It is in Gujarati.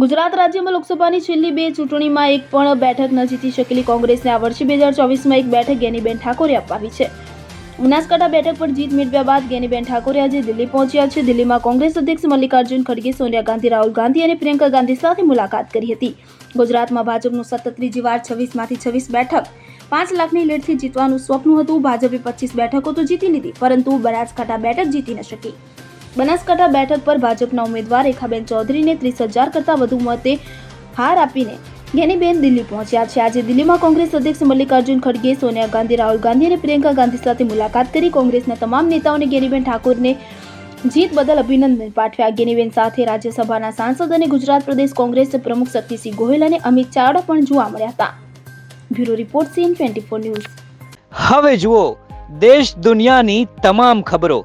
ગુજરાત રાજ્યમાં લોકસભાની છેલ્લી બે ચૂંટણીમાં એક પણ બેઠક ન જીતી શકેલી કોંગ્રેસને આ વર્ષે બે હજાર ચોવીસમાં એક બેઠક ગેનીબેન ઠાકોરે અપાવી છે. બનાસકાંઠા બેઠક પર જીત મેળવ્યા બાદ ગેનીબેન ઠાકોરે આજે દિલ્હી પહોંચ્યા છે. દિલ્હીમાં કોંગ્રેસ અધ્યક્ષ મલ્લિકાર્જુન ખડગે સોનિયા ગાંધી, રાહુલ ગાંધી અને પ્રિયંકા ગાંધી સાથે મુલાકાત કરી હતી. ગુજરાતમાં ભાજપનું સતત ત્રીજી વાર છવ્વીસમાંથી છવ્વીસ બેઠક. પાંચ લાખની લીડથી જીતવાનું સ્વપ્ન હતું. ભાજપે પચીસ બેઠકો તો જીતી લીધી, પરંતુ બનાસકાંઠા બેઠક જીતી ન શકી. બનાસકાંઠા બેઠક પર ભાજપના ઉમેદવાર રેખાબેન ચૌધરીને ત્રીસ હજાર કરતાં વધુ મતે હાર આપીને ગેનીબેન દિલ્હી પહોંચ્યા છે. આજે દિલ્હીમાં કોંગ્રેસ અધ્યક્ષ મલ્લિકાર્જુન ખડગે સોનિયા ગાંધી, રાહુલ ગાંધી અને પ્રિયંકા ગાંધી સાથે મુલાકાત કરી. કોંગ્રેસના તમામ નેતાઓને ગેનીબેન ઠાકોરને જીત બદલ અભિનંદન પાઠવ્યા. ગેનીબેન સાથે રાજ્યસભાના સાંસદ અને ગુજરાત પ્રદેશ કોંગ્રેસ પ્રમુખ શક્તિસિંહ ગોહિલ અને અમિત ચાવડા પણ જોવા મળ્યા હતા. Bureau report CN twenty four news. હવે જુઓ, દેશ દુનિયાની તમામ ખબરો.